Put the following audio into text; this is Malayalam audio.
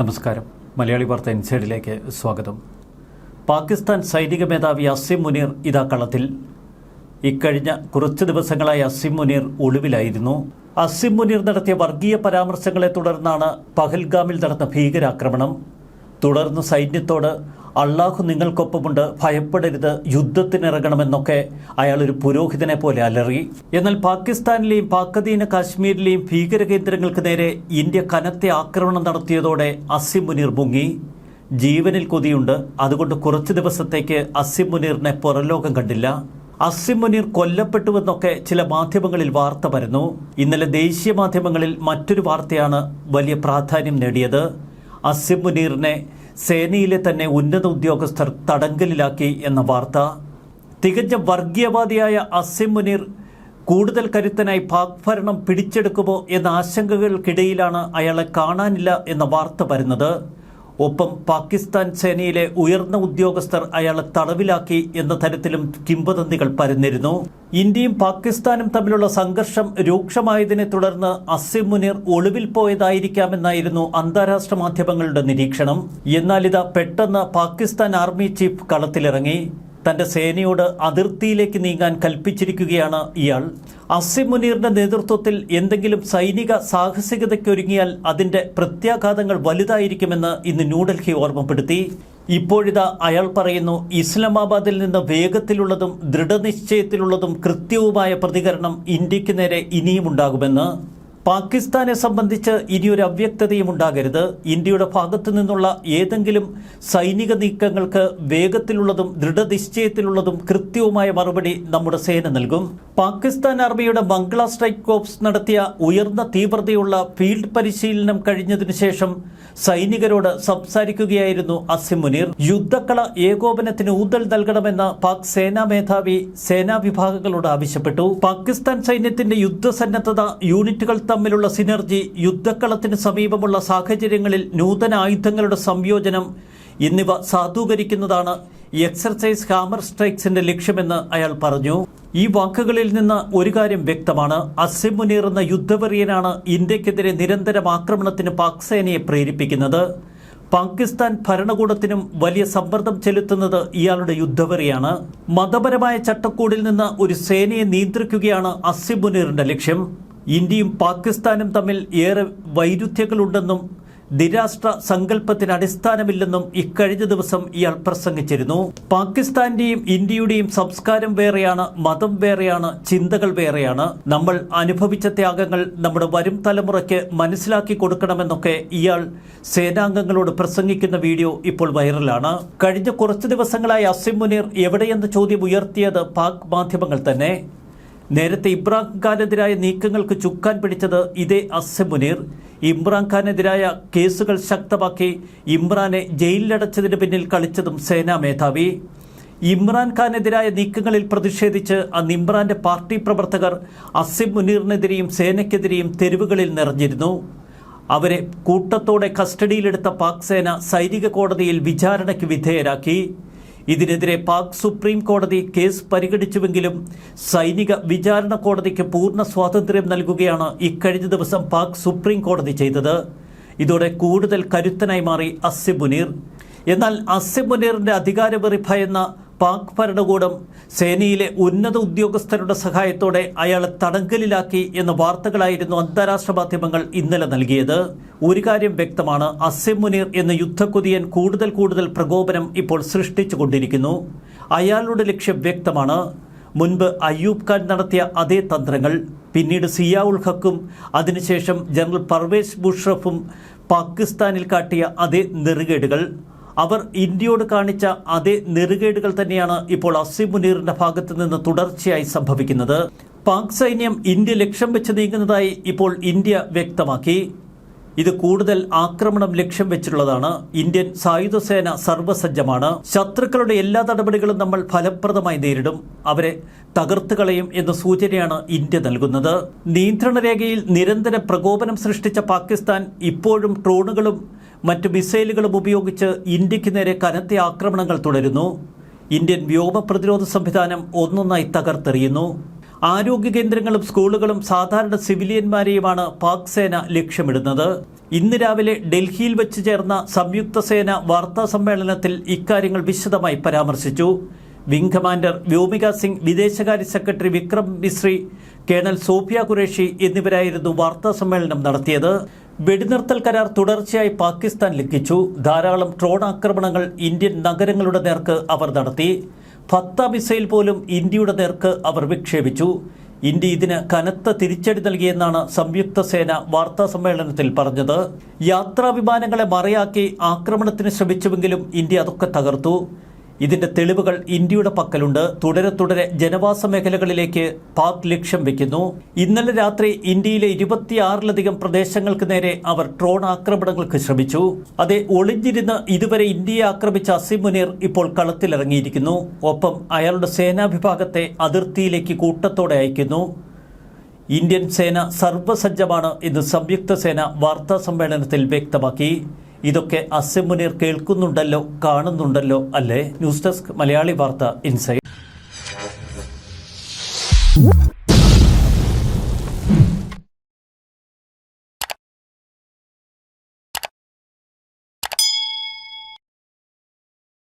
നമസ്കാരം. മലയാളി വാർത്ത ഇൻസൈഡിലേക്ക് സ്വാഗതം. പാകിസ്ഥാൻ സൈനിക മേധാവി അസിം മുനീർ ഇതാ കളത്തിൽ. ഇക്കഴിഞ്ഞ കുറച്ച് ദിവസങ്ങളായി അസിം മുനീർ ഒളിവിലായിരുന്നു. അസിം മുനീർ നടത്തിയ വർഗീയ പരാമർശങ്ങളെ തുടർന്നാണ് പഹൽഗാമിൽ നടന്ന ഭീകരാക്രമണം. തുടർന്ന് സൈന്യത്തോട് അള്ളാഹു നിങ്ങൾക്കൊപ്പമുണ്ട് ഭയപ്പെടരുത് യുദ്ധത്തിനിറങ്ങണമെന്നൊക്കെ അയാൾ ഒരു പുരോഹിതനെ പോലെ അലറി. എന്നാൽ പാകിസ്ഥാനിലെയും പാക്കധീന കാശ്മീരിലെയും ഭീകര കേന്ദ്രങ്ങൾക്ക് നേരെ ഇന്ത്യ കനത്ത ആക്രമണം നടത്തിയതോടെ അസിം മുനീർ മുങ്ങി. ജീവനിൽ കൊതിയുണ്ട് അതുകൊണ്ട് കുറച്ചു ദിവസത്തേക്ക് അസിം മുനീറിനെ പുറലോകം കണ്ടില്ല. അസിം മുനീർ കൊല്ലപ്പെട്ടുവെന്നൊക്കെ ചില മാധ്യമങ്ങളിൽ വാർത്ത പരന്നു. ഇന്നലെ ദേശീയ മാധ്യമങ്ങളിൽ മറ്റൊരു വാർത്തയാണ് വലിയ പ്രാധാന്യം നേടിയത്. അസിം മുനീറിനെ സേനയിലെ തന്നെ ഉന്നത ഉദ്യോഗസ്ഥർ തടങ്കലിലാക്കി എന്ന വാർത്ത. തികഞ്ഞ വർഗീയവാദിയായ അസിം മുനീർ കൂടുതൽ കരുത്തനായി പാക് ഭരണം പിടിച്ചെടുക്കുമോ എന്ന ആശങ്കകൾക്കിടയിലാണ് അയാളെ കാണാനില്ല എന്ന വാർത്ത വരുന്നത്. ഒപ്പം പാകിസ്ഥാൻ സേനയിലെ ഉയർന്ന ഉദ്യോഗസ്ഥർ അയാളെ തടവിലാക്കി എന്ന തരത്തിലും കിംവദന്തികൾ പരന്നിരുന്നു. ഇന്ത്യയും പാകിസ്ഥാനും തമ്മിലുള്ള സംഘർഷം രൂക്ഷമായതിനെ തുടർന്ന് അസിം മുനീർ ഒളിവിൽ പോയതായിരിക്കാമെന്നായിരുന്നു അന്താരാഷ്ട്ര മാധ്യമങ്ങളുടെ നിരീക്ഷണം. എന്നാൽ ഇതാ പെട്ടെന്ന് പാകിസ്ഥാൻ ആർമി ചീഫ് കളത്തിലിറങ്ങി. തന്റെ സേനയോട് അതിർത്തിയിലേക്ക് നീങ്ങാൻ കൽപ്പിച്ചിരിക്കുകയാണ് ഇയാൾ. അസിം മുനീറിന്റെ നേതൃത്വത്തിൽ എന്തെങ്കിലും സൈനിക സാഹസികതയ്ക്കൊരുങ്ങിയാൽ അതിന്റെ പ്രത്യാഘാതങ്ങൾ വലുതായിരിക്കുമെന്ന് ഇന്ന് ന്യൂഡൽഹി ഓർമ്മപ്പെടുത്തി. ഇപ്പോഴിതാ അയാൾ പറയുന്നു ഇസ്ലാമാബാദിൽ നിന്ന് വേഗത്തിലുള്ളതും ദൃഢനിശ്ചയത്തിലുള്ളതും കൃത്യവുമായ പ്രതികരണം ഇന്ത്യയ്ക്ക് നേരെ ഇനിയും ഉണ്ടാകുമെന്ന് പാകിസ്ഥാനെ സംബന്ധിച്ച് ഇനിയൊരു അവ്യക്തതയും ഉണ്ടാകരുത്. ഇന്ത്യയുടെ ഭാഗത്തു നിന്നുള്ള ഏതെങ്കിലും സൈനിക നീക്കങ്ങൾക്ക് വേഗത്തിലുള്ളതും ദൃഢനിശ്ചയത്തിലുള്ളതും കൃത്യവുമായ മറുപടി നമ്മുടെ സേന നൽകും. പാകിസ്ഥാൻ ആർമിയുടെ ബംഗ്ലാ സ്ട്രൈക്ക് കോപ്സ് നടത്തിയ ഉയർന്ന തീവ്രതയുള്ള ഫീൽഡ് പരിശീലനം കഴിഞ്ഞതിനു ശേഷം സൈനികരോട് സംസാരിക്കുകയായിരുന്നു അസിം മുനീർ. യുദ്ധക്കള ഏകോപനത്തിന് ഊന്നൽ നൽകണമെന്ന് പാക് സേനാ മേധാവി സേനാ വിഭാഗങ്ങളോട് ആവശ്യപ്പെട്ടു. പാകിസ്ഥാൻ സൈന്യത്തിന്റെ യുദ്ധസന്നദ്ധത യൂണിറ്റുകൾ തമ്മിലുള്ള സിനർജി യുദ്ധക്കളത്തിന് സമീപമുള്ള സാഹചര്യങ്ങളിൽ നൂതന ആയുധങ്ങളുടെ സംയോജനം എന്നിവ സാധൂകരിക്കുന്നതാണ് എക്സർസൈസ് ഹാമർ സ്ട്രൈക്സിന്റെ ലക്ഷ്യമെന്ന് അയാൾ പറഞ്ഞു. ഈ വാക്കുകളിൽ നിന്ന് ഒരു കാര്യം വ്യക്തമാണ്. അസിം മുനീർ എന്ന യുദ്ധവെറിയനാണ് ഇന്ത്യക്കെതിരെ നിരന്തരം ആക്രമണത്തിന് പാക് സേനയെ പ്രേരിപ്പിക്കുന്നത്. പാകിസ്ഥാൻ ഭരണകൂടത്തിനും വലിയ സമ്മർദ്ദം ചെലുത്തുന്നത് ഇയാളുടെ യുദ്ധവെറിയാണ്. മതപരമായ ചട്ടക്കൂടിൽ നിന്ന് ഒരു സേനയെ നിയന്ത്രിക്കുകയാണ് അസിം മുനീറിന്റെ ലക്ഷ്യം. ഇന്ത്യയും പാകിസ്ഥാനും തമ്മിൽ ഏറെ വൈരുദ്ധ്യങ്ങളുണ്ടെന്നും ദ്വിരാഷ്ട്ര സങ്കല്പത്തിന് അടിസ്ഥാനമില്ലെന്നും ഇക്കഴിഞ്ഞ ദിവസം ഇയാൾ പ്രസംഗിച്ചിരുന്നു. പാകിസ്ഥാന്റെയും ഇന്ത്യയുടെയും സംസ്കാരം വേറെയാണ് മതം വേറെയാണ് ചിന്തകൾ വേറെയാണ്. നമ്മൾ അനുഭവിച്ച ത്യാഗങ്ങൾ നമ്മുടെ വരും തലമുറയ്ക്ക് മനസ്സിലാക്കി കൊടുക്കണമെന്നൊക്കെ ഇയാൾ സേനാംഗങ്ങളോട് പ്രസംഗിക്കുന്ന വീഡിയോ ഇപ്പോൾ വൈറലാണ്. കഴിഞ്ഞ കുറച്ച് ദിവസങ്ങളായി അസിം മുനീർ എവിടെയെന്ന ചോദ്യം ഉയർത്തിയത് പാക് മാധ്യമങ്ങൾ തന്നെ. നേരത്തെ ഇമ്രാൻഖാനെതിരായ നീക്കങ്ങൾക്ക് ചുക്കാൻ പിടിച്ചത് ഇതേ അസിം മുനീർ. ഇമ്രാൻഖാനെതിരായ കേസുകൾ ശക്തമാക്കി ഇമ്രാനെ ജയിലിലടച്ചതിന് പിന്നിൽ കളിച്ചതും സേനാ മേധാവി. ഇമ്രാൻഖാനെതിരായ നീക്കങ്ങളിൽ പ്രതിഷേധിച്ച് അന്ന് ഇമ്രാന്റെ പാർട്ടി പ്രവർത്തകർ അസിം മുനീറിനെതിരെയും സേനയ്ക്കെതിരെയും തെരുവുകളിൽ നിറഞ്ഞിരുന്നു. അവരെ കൂട്ടത്തോടെ കസ്റ്റഡിയിലെടുത്ത പാക് സേന സൈനിക കോടതിയിൽ വിചാരണയ്ക്ക് വിധേയരാക്കി. ഇതിനെതിരെ പാക് സുപ്രീം കോടതി കേസ് പരിഗണിച്ചുവെങ്കിലും സൈനിക വിചാരണ കോടതിക്ക് പൂർണ സ്വാതന്ത്ര്യം നൽകുകയാണ് ഇക്കഴിഞ്ഞ ദിവസം പാക് സുപ്രീം കോടതി ചെയ്തത്. ഇതോടെ കൂടുതൽ കരുത്തനായി മാറി അസിം മുനീർ എന്നാൽ അസിം മുനീറിന്റെ അധികാരവെറി ഭയന്ന പാക് ഭരണകൂടം സേനയിലെ ഉന്നത ഉദ്യോഗസ്ഥരുടെ സഹായത്തോടെ അയാളെ തടങ്കലിലാക്കി എന്ന വാർത്തകളായിരുന്നു അന്താരാഷ്ട്ര മാധ്യമങ്ങൾ ഇന്നലെ നൽകിയത്. ഒരു കാര്യം വ്യക്തമാണ് അസിം മുനീർ എന്ന യുദ്ധക്കുതിയൻ കൂടുതൽ കൂടുതൽ പ്രകോപനം ഇപ്പോൾ സൃഷ്ടിച്ചുകൊണ്ടിരിക്കുന്നു. അയാളുടെ ലക്ഷ്യം വ്യക്തമാണ്. മുൻപ് അയ്യൂബ് ഖാൻ നടത്തിയ അതേ തന്ത്രങ്ങൾ പിന്നീട് സിയാഉൽ ഹക്കും അതിനുശേഷം ജനറൽ പർവേസ് മുഷറഫും പാകിസ്ഥാനിൽ കാട്ടിയ അതേ നെറുകേടുകൾ. അവർ ഇന്ത്യയോട് കാണിച്ച അതേ നെറുകേടുകൾ തന്നെയാണ് ഇപ്പോൾ അസിം മുനീറിന്റെ ഭാഗത്തു നിന്ന് തുടർച്ചയായി സംഭവിക്കുന്നത്. പാക് സൈന്യം ഇന്ത്യ ലക്ഷ്യം വെച്ച് നീങ്ങുന്നതായി ഇപ്പോൾ ഇന്ത്യ വ്യക്തമാക്കി. ഇത് കൂടുതൽ ആക്രമണം ലക്ഷ്യം വെച്ചിട്ടുള്ളതാണ്. ഇന്ത്യൻ സായുധസേന സർവസജ്ജമാണ്. ശത്രുക്കളുടെ എല്ലാ നടപടികളും നമ്മൾ ഫലപ്രദമായി നേരിടും. അവരെ തകർത്ത് കളയും എന്ന സൂചനയാണ് ഇന്ത്യ നൽകുന്നത്. നിയന്ത്രണ രേഖയിൽ നിരന്തര പ്രകോപനം സൃഷ്ടിച്ച പാകിസ്ഥാൻ ഇപ്പോഴും ഡ്രോണുകളും മറ്റ് മിസൈലുകളും ഉപയോഗിച്ച് ഇന്ത്യയ്ക്ക് നേരെ കനത്ത ആക്രമണങ്ങൾ തുടരുന്നു. ഇന്ത്യൻ വ്യോമ പ്രതിരോധ സംവിധാനം ഒന്നൊന്നായി തകർത്തെറിയുന്നു. ആരോഗ്യ കേന്ദ്രങ്ങളും സ്കൂളുകളും സാധാരണ സിവിലിയന്മാരെയുമാണ് പാക് സേന ലക്ഷ്യമിടുന്നത്. ഇന്ന് രാവിലെ ഡൽഹിയിൽ വെച്ച് ചേർന്ന സംയുക്ത സേന വാർത്താ സമ്മേളനത്തിൽ ഇക്കാര്യങ്ങൾ വിശദമായി പരാമർശിച്ചു. വിംഗ് കമാൻഡർ വ്യോമിക സിംഗ് വിദേശകാര്യ സെക്രട്ടറി വിക്രം മിശ്രി കേണൽ സോഫിയ ഖുറേഷി എന്നിവരായിരുന്നു വാർത്താ സമ്മേളനം നടത്തിയത്. വെടിനിർത്തൽ കരാർ തുടർച്ചയായി പാകിസ്ഥാൻ ലംഘിച്ചു. ധാരാളം ഡ്രോൺ ആക്രമണങ്ങൾ ഇന്ത്യൻ നഗരങ്ങളുടെ നേർക്ക് അവർ നടത്തി. ഫത്ത മിസൈൽ പോലും ഇന്ത്യയുടെ നേർക്ക് അവർ വിക്ഷേപിച്ചു. ഇന്ത്യ ഇതിന് കനത്ത തിരിച്ചടി നൽകിയെന്നാണ് സംയുക്ത സേന വാർത്താ സമ്മേളനത്തിൽ പറഞ്ഞത്. യാത്രാ വിമാനങ്ങളെ മറയാക്കി ആക്രമണത്തിന് ശ്രമിച്ചുവെങ്കിലും ഇന്ത്യ അതൊക്കെ തകർത്തു. ഇതിന്റെ തെളിവുകൾ ഇന്ത്യയുടെ പക്കലുണ്ട്. തുടരെ തുടരെ ജനവാസ മേഖലകളിലേക്ക് പാക് ലക്ഷ്യം വെക്കുന്നു. ഇന്നലെ രാത്രി ഇന്ത്യയിലെ ഇരുപത്തിയാറിലധികം പ്രദേശങ്ങൾക്ക് നേരെ അവർ ഡ്രോൺ ആക്രമണങ്ങൾക്ക് ശ്രമിച്ചു. അതെ ഒളിഞ്ഞിരുന്ന് ഇതുവരെ ഇന്ത്യയെ ആക്രമിച്ച അസിം മുനീർ ഇപ്പോൾ കളത്തിലിറങ്ങിയിരിക്കുന്നു. ഒപ്പം അയാളുടെ സേനാ വിഭാഗത്തെ അതിർത്തിയിലേക്ക് കൂട്ടത്തോടെ അയക്കുന്നു. ഇന്ത്യൻ സേന സർവസജ്ജമാണ് എന്ന് സംയുക്ത സേന വാർത്താ സമ്മേളനത്തിൽ വ്യക്തമാക്കി. ഇതൊക്കെ അസിം മുനീർ കേൾക്കുന്നുണ്ടല്ലോ കാണുന്നുണ്ടല്ലോ അല്ലേ? ന്യൂസ് ഡെസ്ക് മലയാളി വാർത്ത ഇൻസൈറ്റ്